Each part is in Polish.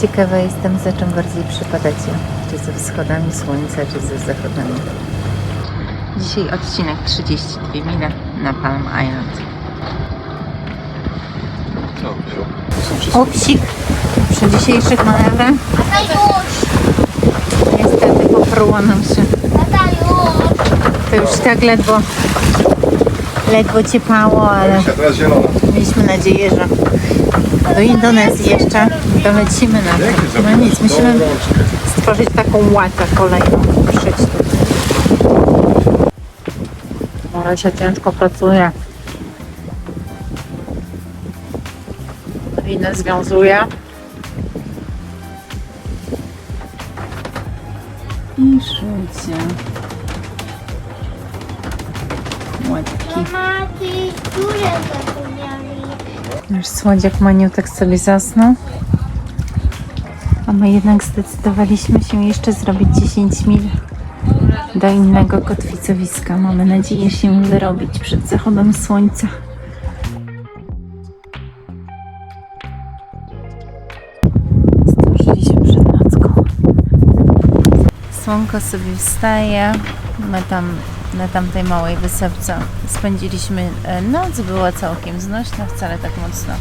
Ciekawa jestem, za czym bardziej przypadacie. Czy ze wschodami słońca, czy ze zachodami. Dzisiaj odcinek 32 mile na Palm Island. Wszystko. Upsik przy dzisiejszych manewrach niestety popruło nam się. To już tak ledwo, ledwo ciepało, ale mieliśmy nadzieję, że do Indonezji jeszcze dolecimy na to. No nic, musimy stworzyć taką łatę kolejną, przejść tutaj. Ale się ciężko pracuje. Winę związuje. I szycie. Zapomnieli? Nasz słodziak Maniutek sobie zasnął. A my jednak zdecydowaliśmy się jeszcze zrobić 10 mil do innego kotwicowiska. Mamy nadzieję się wyrobić przed zachodem słońca. Zdążyliśmy przed nocką. Słonko sobie wstaje. My tam na tamtej małej wysepce spędziliśmy e, noc. Była całkiem znośna, wcale tak mocno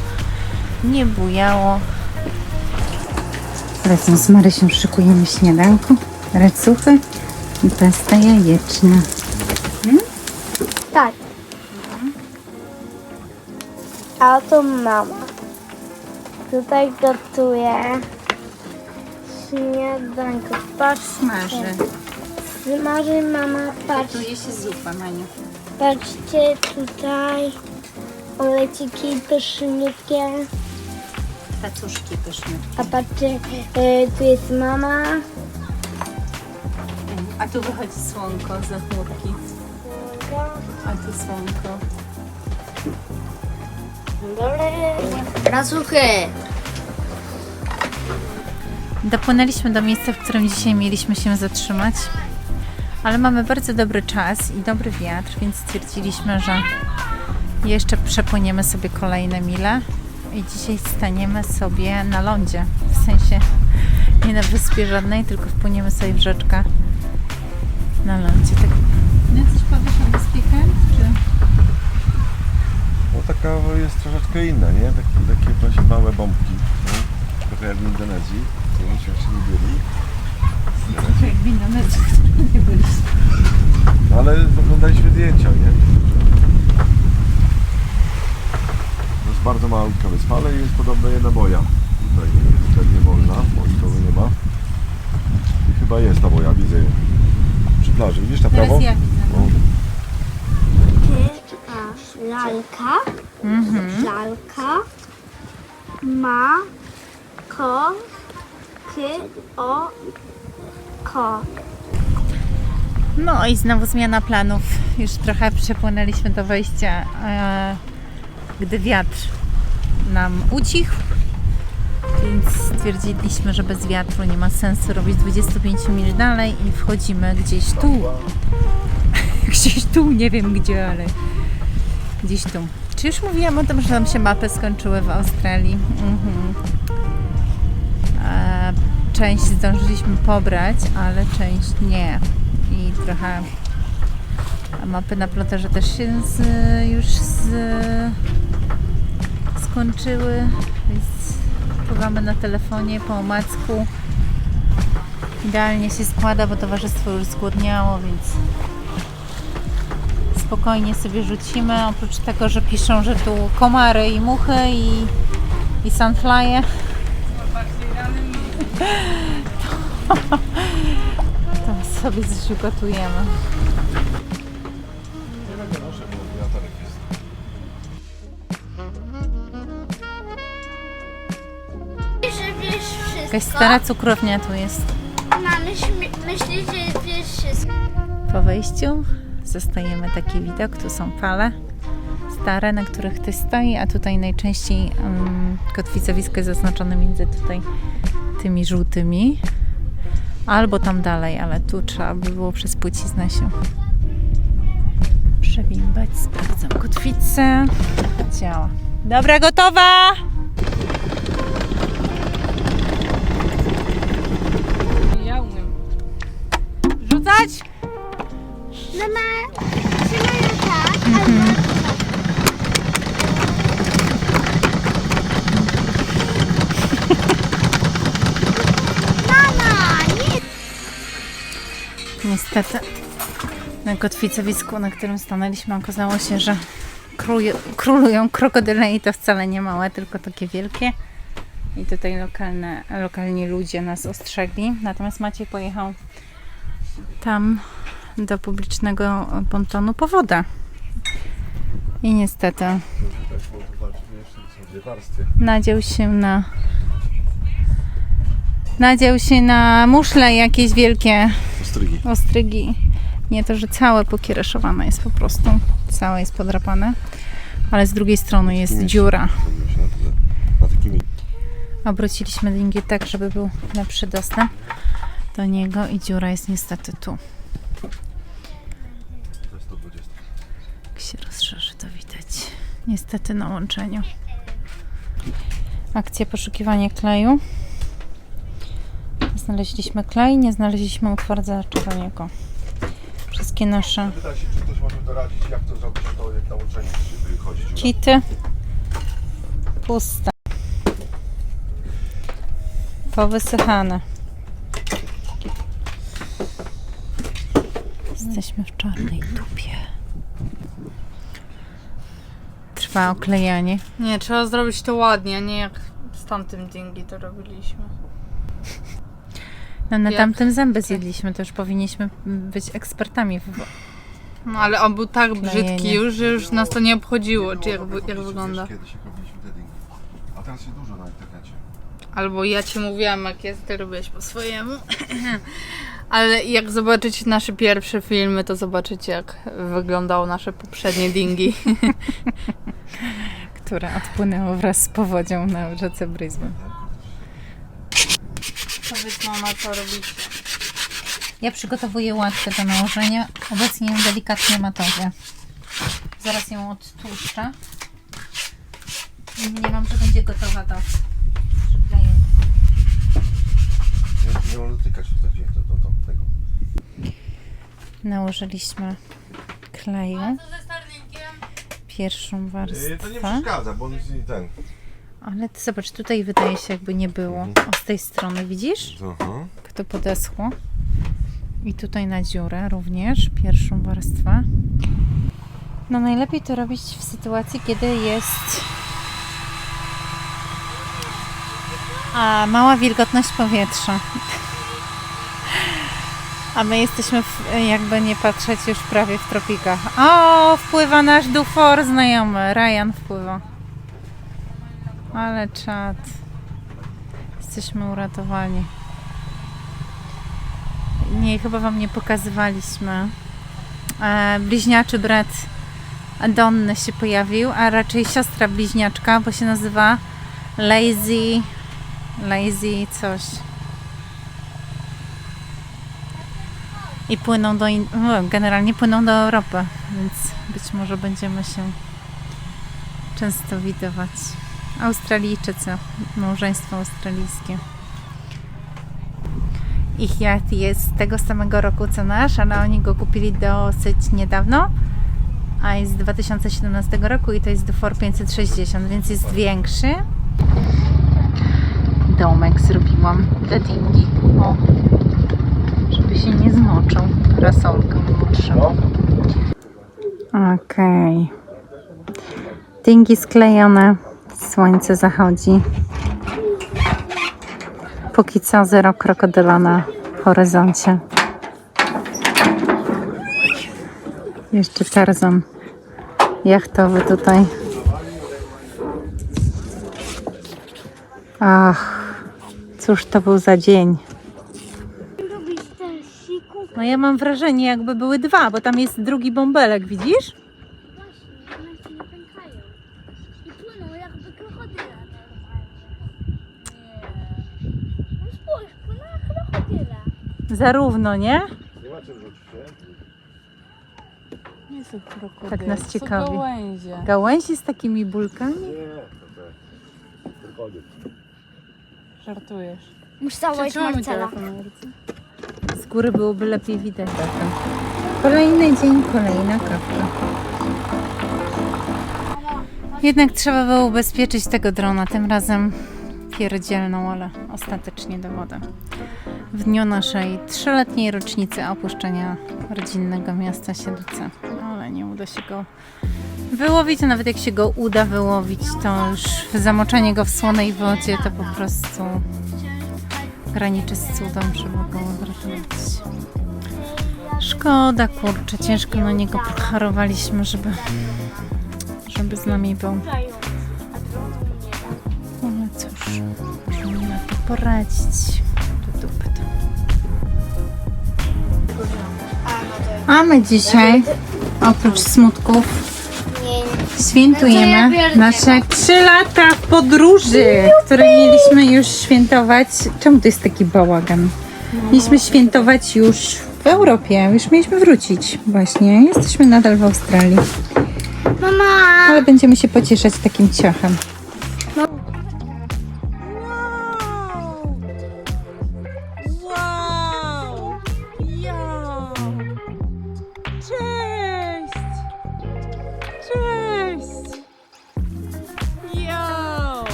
nie bujało. Razem z Marysią szykujemy śniadanko, recuchy i pasta jajeczna. Tak. A oto mama. Tutaj gotuje śniadanko. Patrz, Smaży. Smaży mama, patrz. Gotuje się zupa, Maniu. Patrzcie tutaj. Oleciki pyszniutkie. Pacuszki pyszne. A patrzcie, e, tu jest mama. A tu wychodzi słonko za chłopki. A tu słonko. Razuchy. Dopłynęliśmy do miejsca, w którym dzisiaj mieliśmy się zatrzymać, ale mamy bardzo dobry czas i dobry wiatr, więc stwierdziliśmy, że jeszcze przepłyniemy sobie kolejne mile i dzisiaj staniemy sobie na lądzie. W sensie nie na wyspie żadnej, tylko wpłyniemy sobie w rzeczkę na lądzie. Tak. No coś powiesz o wyspie Kent, czy? No taka jest troszeczkę inna, nie? Takie, takie właśnie małe bombki. No? Trochę jak w Indonezji. To jeszcze nie byli. Jak w Indonezji, nie byliśmy. No ale oglądaliśmy zdjęcia, nie? To jest bardzo malutka wyspa, ale jest podobno jedna boja. Tutaj, tutaj nie wolna, bo nikogo nie ma. I chyba jest ta boja, widzę ją. Przy plaży, widzisz na prawo? Ja widzę. No. Ty, a, lalka. Mhm. Lalka. Ma. Ko. Ky. O. Ko. No i znowu zmiana planów. Już trochę przepłynęliśmy do wejścia, e, gdy wiatr nam ucichł. Więc stwierdziliśmy, że bez wiatru nie ma sensu robić 25 mil dalej i wchodzimy gdzieś tu. gdzieś tu, nie wiem gdzie, ale gdzieś tu. Czy już mówiłam o tym, że nam się mapy skończyły w Australii? Mhm. E, część zdążyliśmy pobrać, ale część nie. I trochę mapy na ploterze też się z, już z, skończyły, więc pływamy na telefonie po omacku. Idealnie się składa, bo towarzystwo już zgłodniało, więc spokojnie sobie rzucimy. Oprócz tego, że piszą, że tu komary i muchy i, i sunflye. sobie coś ugotujemy. Nie będę noszę, bo wiaterek jest. Że wiesz wszystko. Jakaś stara cukrownia tu jest. Mamy myśli, że wiesz wszystko. Po wejściu zostajemy taki widok. Tu są fale stare, na których ktoś stoi, a tutaj najczęściej um, kotwicowisko jest zaznaczone między tutaj tymi żółtymi. Albo tam dalej, ale tu trzeba by było przez płciznę się przewimbać. Sprawdzam kotwicę. Działa. Dobra, gotowa! Niestety na kotwicowisku, na którym stanęliśmy, okazało się, że królują krokodyle i to wcale nie małe, tylko takie wielkie. I tutaj lokalne, lokalni ludzie nas ostrzegli. Natomiast Maciej pojechał tam do publicznego pontonu po wodę. I niestety nadział się na nadział się na muszle jakieś wielkie Ostrygi. ostrygi. Nie to, że całe pokiereszowane jest po prostu. Całe jest podrapane. Ale z drugiej strony jest dziura. Obróciliśmy dingię tak, żeby był lepszy dostęp do niego i dziura jest niestety tu. to jest 120. Jak się rozszerzy, to widać. Niestety na łączeniu. Akcja poszukiwania kleju. Znaleźliśmy klej, nie znaleźliśmy utwardzacza do niego. Wszystkie nasze Pyta się, czy ktoś może doradzić, jak to zrobić, to jak nauczenie, żeby chodzić. kity puste. Powysychane. Jesteśmy w czarnej dupie. Trwa oklejanie. Nie, trzeba zrobić to ładnie, a nie jak z tamtym dingi to robiliśmy. No na Jak? tamtym zęby zjedliśmy, to już powinniśmy być ekspertami w No ale on był tak brzydki Klejenie. już, że już nas to nie obchodziło, czy jak, wy- jak wygląda. Kiedyś jak robiliśmy te dingi. A teraz jest dużo na internecie. Albo ja ci mówiłam, jak jest, ty robiłeś po swojemu. Ale jak zobaczycie nasze pierwsze filmy, to zobaczycie, jak wyglądały nasze poprzednie dingi. które odpłynęło wraz z powodzią na rzece Brisbane. Powiedz mama, co robicie. Ja przygotowuję łatkę do nałożenia. Obecnie ją delikatnie matowię. Zaraz ją odtłuszczę. I mniemam, że będzie gotowa do przyklejenia. Nie, nie dotykać tutaj gdzie to, to, to, tego. Nałożyliśmy kleju. ze? Pierwszą Yy, to nie warstwę. przeszkadza, bo on jest nie ten. Ale ty zobacz, tutaj wydaje się jakby nie było. Mhm. O, z tej strony widzisz? Aha. Jak to podeschło. I tutaj na dziurę również pierwszą warstwę. No najlepiej to robić w sytuacji, kiedy jest a, mała wilgotność powietrza. A my jesteśmy, w, jakby nie patrzeć, już prawie w tropikach. O, wpływa nasz dufor znajomy. Ryan wpływa. Ale czad. Jesteśmy uratowani. Nie, chyba Wam nie pokazywaliśmy. E, bliźniaczy brat Donny się pojawił, a raczej siostra bliźniaczka, bo się nazywa Lazy. Lazy coś. I płyną do. In- no, generalnie płyną do Europy, więc być może będziemy się często widywać. Australijczycy, małżeństwo australijskie. Ich jacht jest z tego samego roku co nasz, ale oni go kupili dosyć niedawno, a jest z 2017 roku i to jest Dufour 560, więc jest większy. Domek zrobiłam dla Dingi, o, żeby się nie zmoczył. Parasolkę potrzeba. Okej. Dingi sklejone, słońce zachodzi. Póki co zero krokodyla na horyzoncie. Jeszcze Tarzan jachtowy tutaj. Ach, cóż to był za dzień. No ja mam wrażenie, jakby były dwa, bo tam jest drugi bąbelek, widzisz? Właśnie, one się nie pękają. I płyną jakby krokodyle normalnie. Nie. No spójrz, płyną jak krokodyle. Zarówno, nie? Nie ma czym rzucić, nie? Nie są krokodyl, Tak nas ciekawi. gałęzie. Gałęzi z takimi bulkami? Nie, to tak. Krokodyl. Żartujesz. Trzymamy Marcela. Z góry byłoby lepiej widać zatem. Kolejny dzień, kolejna kropka. Jednak trzeba było ubezpieczyć tego drona, tym razem pierdzielną, ale ostatecznie do wody. W dniu naszej trzyletniej rocznicy opuszczenia rodzinnego miasta Siedlce. Ale nie uda się go wyłowić, a nawet jak się go uda wyłowić, to już zamoczenie go w słonej wodzie to po prostu graniczy z cudem, żeby go uratować. Szkoda, kurczę, ciężko na niego procharowaliśmy, żeby, żeby z nami był. No cóż, możemy na to poradzić. A my dzisiaj, oprócz smutków, świętujemy nasze trzy lata podróży, które mieliśmy już świętować. Czemu to jest taki bałagan? Mieliśmy świętować już w Europie, już mieliśmy wrócić właśnie. Jesteśmy nadal w Australii, Mama! ale będziemy się pocieszać takim ciachem.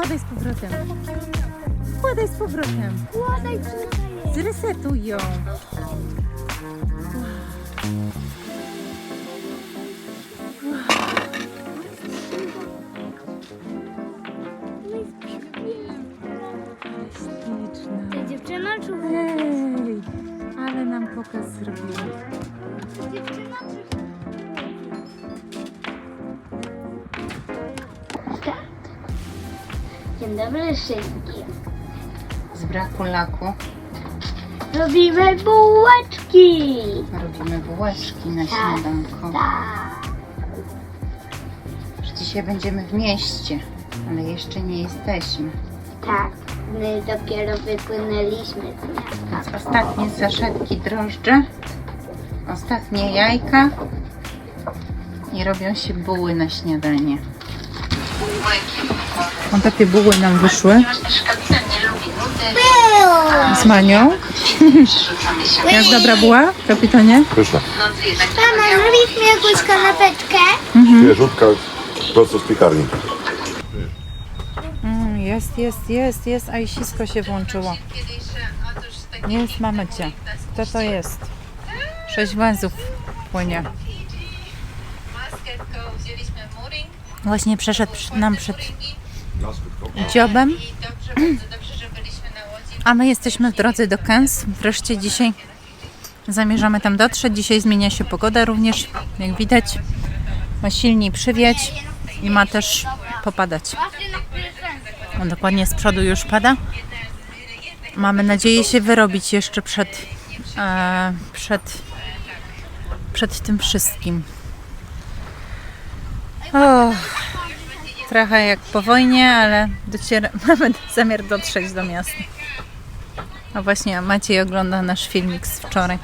Wkładaj z powrotem. Wkładaj z powrotem. Wkładaj. Zresetuj ją. Dobry wszystkim. Z braku laku Robimy bułeczki. robimy bułeczki na Tak. śniadanko. Tak. Dzisiaj będziemy w mieście, ale jeszcze nie jesteśmy. Tak. My dopiero wypłynęliśmy z miasta. Więc ostatnie zaszetki drożdże, ostatnie jajka i robią się buły na śniadanie. O takie buły nam wyszły z manią. Jak dobra była, kapitanie? Pyszna. Mama, zrobisz mi jakąś kanapeczkę? Świeżutka, prosto z piekarni. Mm, jest, jest, jest, jest, a i sisko się włączyło. Jest, mamy cię. Kto to jest? Sześć węzów płynie. Właśnie przeszedł przy- nam przed dziobem. A my jesteśmy w drodze do Kens. Wreszcie dzisiaj zamierzamy tam dotrzeć. Dzisiaj zmienia się pogoda również, jak widać. Ma silniej przywiać i ma też popadać. No, dokładnie z przodu już pada. Mamy nadzieję się wyrobić jeszcze przed, e, przed, przed tym wszystkim. O, trochę jak po wojnie, ale dociera, mamy zamiar dotrzeć do miasta. A właśnie Maciej ogląda nasz filmik z wczoraj.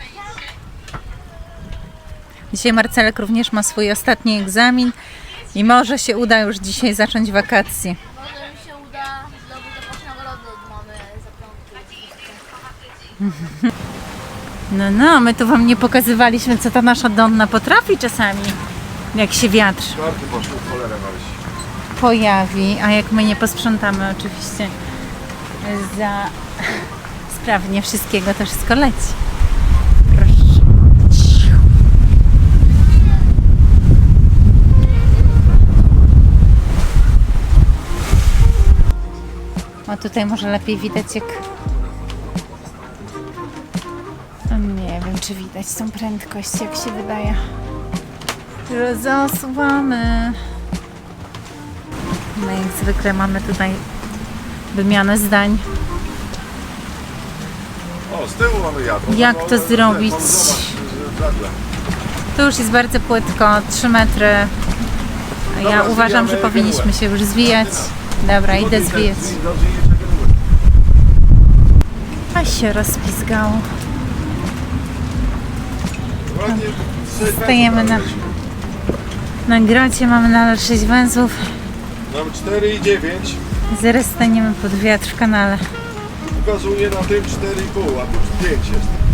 Dzisiaj Marcelek również ma swój ostatni egzamin i może się uda już dzisiaj zacząć wakacje. Może się uda mamy. No, no, my tu wam nie pokazywaliśmy, co ta nasza Donna potrafi czasami. Jak się wiatr w cholerę. Pojawi, a jak my nie posprzątamy oczywiście za sprawnie wszystkiego, to wszystko leci. Proszę. O tutaj może lepiej widać jak... No, Nie wiem czy widać tą prędkość jak się wydaje. Rozasuwamy. My jak zwykle mamy tutaj wymianę zdań. O, z tyłu mamy jadło. Jak to zrobić? Tu już jest bardzo płytko, 3 metry. Ja Dobra, uważam, że zwijamy powinniśmy się już zwijać. Dobra, idę zwijać. A się rozpizgało. Stajemy na, na grocie, mamy nadal 6 węzłów. Mam 4 i 9. Zaraz staniemy pod wiatr w kanale. Pokazuje na tym 4,5, a tu 5 jest.